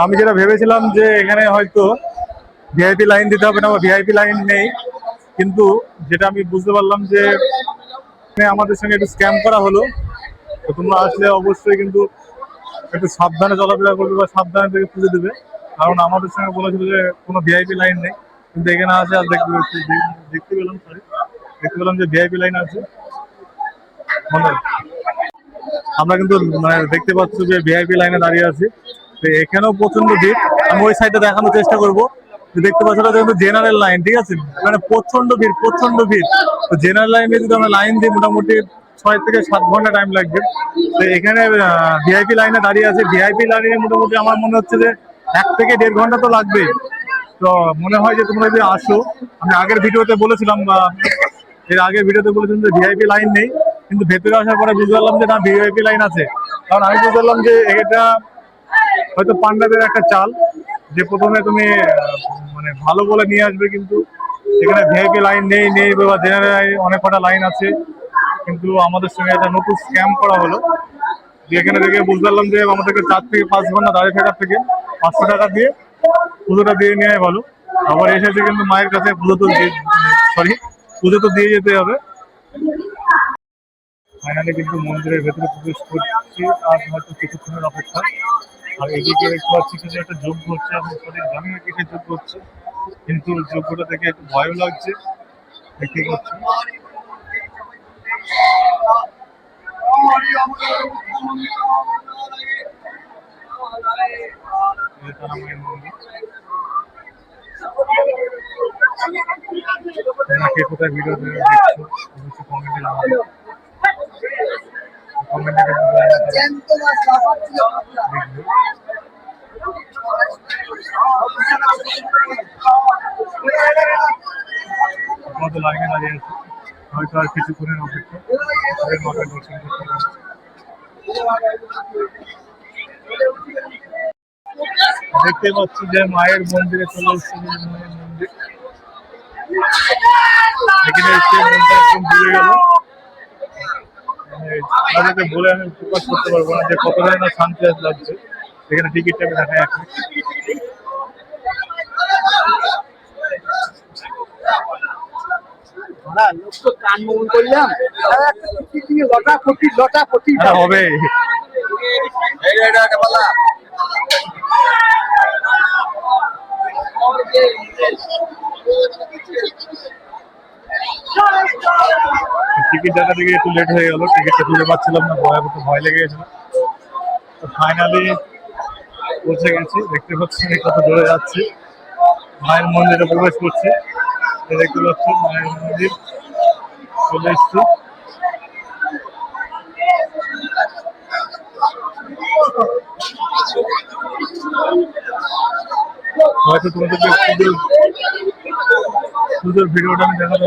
আমি যেটা ভেবেছিলাম যে এখানে হয়তো ভিআইপি লাইন দিতে হবে না বা ভিআইপি লাইন নেই। কিন্তু যেটা আমি বুঝতে পারলাম যে আমাদের সঙ্গে একটু স্ক্যাম করা হলো। তো তোমরা আসলে অবশ্যই কিন্তু একটু সাবধানে চলাফেরা করবে বা সাবধানে থেকে পুজো দেবে। কারণ আমাদের সঙ্গে বলেছিল যে কোনো ভিআইপি লাইন নেই। কিন্তু এখানে আছে আর দেখতে দেখতে পেলাম সরি দেখতে পেলাম যে ভিআইপি লাইন আছে। আমরা কিন্তু মানে দেখতে পাচ্ছি যে ভিআইপি লাইনে দাঁড়িয়ে আছি। এখানেও প্রচণ্ড ভিড়। আমি ওই সাইডে দেখানোর চেষ্টা করব। দেখতে পাচ্ছি কিন্তু জেনারেল লাইন ঠিক আছে? মানে প্রচণ্ড ভিড় প্রচণ্ড ভিড়। তো জেনারেল লাইনে যদি আমরা লাইন দিই, মোটামুটি ছয় থেকে সাত ঘণ্টা টাইম লাগবে। তো এখানে ভিআইপি লাইনে দাঁড়িয়ে আছে। ভিআইপি লাইনে মোটামুটি আমার মনে হচ্ছে যে এক থেকে দেড় ঘণ্টা তো লাগবেই। তো মনে হয় যে তোমরা যদি আসো, আমি আগের ভিডিওতে বলেছিলাম এর আগের ভিডিওতে বলেছিলাম যে ভিআইপি লাইন নেই। কিন্তু ভেতরে আসার পরে বুঝতে পারলাম যে না ভিআইপি লাইন আছে। কারণ আমি বুঝতে পারলাম যে এটা হয়তো পান্ডাদের একটা চাল যে প্রথমে তুমি মানে ভালো বলে নিয়ে আসবে কিন্তু এখানে ভিআইপি লাইন নেই নেই বা জেনারেল অনেক কটা লাইন আছে। কিন্তু আমাদের সঙ্গে একটা নতুন স্ক্যাম করা হলো। এখানে থেকে বুঝতে পারলাম যে আমাদেরকে চার থেকে পাঁচ ঘণ্টা দাঁড়িয়ে থাকার থেকে পাঁচশো টাকা দিয়ে পুজোটা দিয়ে নেওয়াই ভালো। আবার এসেছে কিন্তু মায়ের কাছে পুজো তো সরি পুজো তো দিয়ে যেতে হবে। ফাইনালি কিন্তু মন্দিরের ভেতরে প্রবেশ করছি, আর হয়তো কিছুক্ষণের অপেক্ষা। আর এদিকে দেখতে পাচ্ছি কিছু একটা যোগ্য হচ্ছে আমি সঠিক জানি না কিসের যোগ্য হচ্ছে কিন্তু যোগ্যটা থেকে একটু ভয়ও লাগছে দেখতে পাচ্ছি। কে কোথায় ভিডিও দেখছ অবশ্যই কমেন্টে জানাবে কত লাইনে দাঁড়িয়ে আছে হয়তো আর কিছুক্ষণের অপেক্ষা দর্শন করতে। দেখতে পাচ্ছি যে মায়ের মন্দিরে চলে এসেছে মায়ের মন্দির এখানে এসে তাদেরকে বলে আমি প্রকাশ করতে পারব না যে না শান্তি আজ লাগছে। এখানে টিকিটটা আমি দেখাই এখন। হ্যাঁ হবে। টিকিট দেখা থেকে একটু লেট হয়ে গেল, টিকিটটা তুলে পাচ্ছিলাম না, ভয় তো ভয় লেগে গেছিল। তো ফাইনালি পৌঁছে গেছি, দেখতে পাচ্ছি কত দূরে যাচ্ছি। মায়ের মন্দিরে প্রবেশ করছি দেখতে পাচ্ছি মায়ের মন্দির। চলে এসছি। হয়তো তোমাদেরকে পুজোর ভিডিওটা আমি দেখাতে